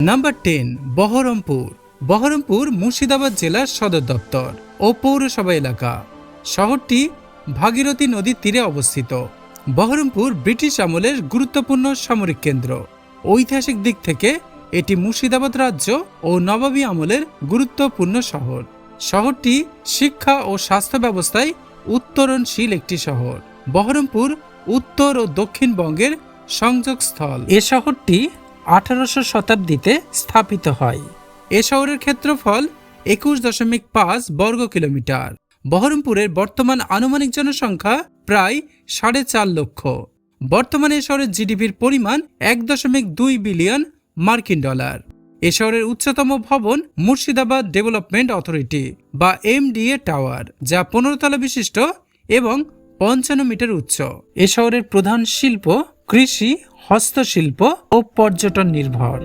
Number ten Baharampur Baharampur Murshidabad জেলার সদর দপ্তর ও পৌরসভা এলাকা। শহরটি ভাগীরথী নদীর তীরে অবস্থিত। বহরমপুর ব্রিটিশ আমলের গুরুত্বপূর্ণ সামরিক কেন্দ্র। ঐতিহাসিক দিক থেকে এটি মুর্শিদাবাদ রাজ্য ও নবাবী আমলের গুরুত্বপূর্ণ শহর। শহরটি শিক্ষা ও স্বাস্থ্য ব্যবস্থায় উত্তরণশীল একটি শহর। বহরমপুর উত্তর ও দক্ষিণবঙ্গের সংযোগস্থল। এ শহরটি আঠারোশো শতাব্দীতে স্থাপিত হয়। এ শহরের ক্ষেত্রফল একুশ দশমিক পাঁচ বর্গ কিলোমিটার। বহরমপুরের বর্তমান আনুমানিক জনসংখ্যা প্রায় সাড়ে চার লক্ষ। বর্তমানে এ শহরের জিডিপির পরিমাণ এক দশমিক দুই বিলিয়ন মার্কিন ডলার। এ শহরের উচ্চতম ভবন মুর্শিদাবাদ ডেভেলপমেন্ট অথরিটি বা এমডিএ টাওয়ার, যা পনেরো তলা বিশিষ্ট এবং পঞ্চান্ন মিটার উচ্চ। এ শহরের প্রধান শিল্প কৃষি হস্তশিল্প ও পর্যটন নির্ভর।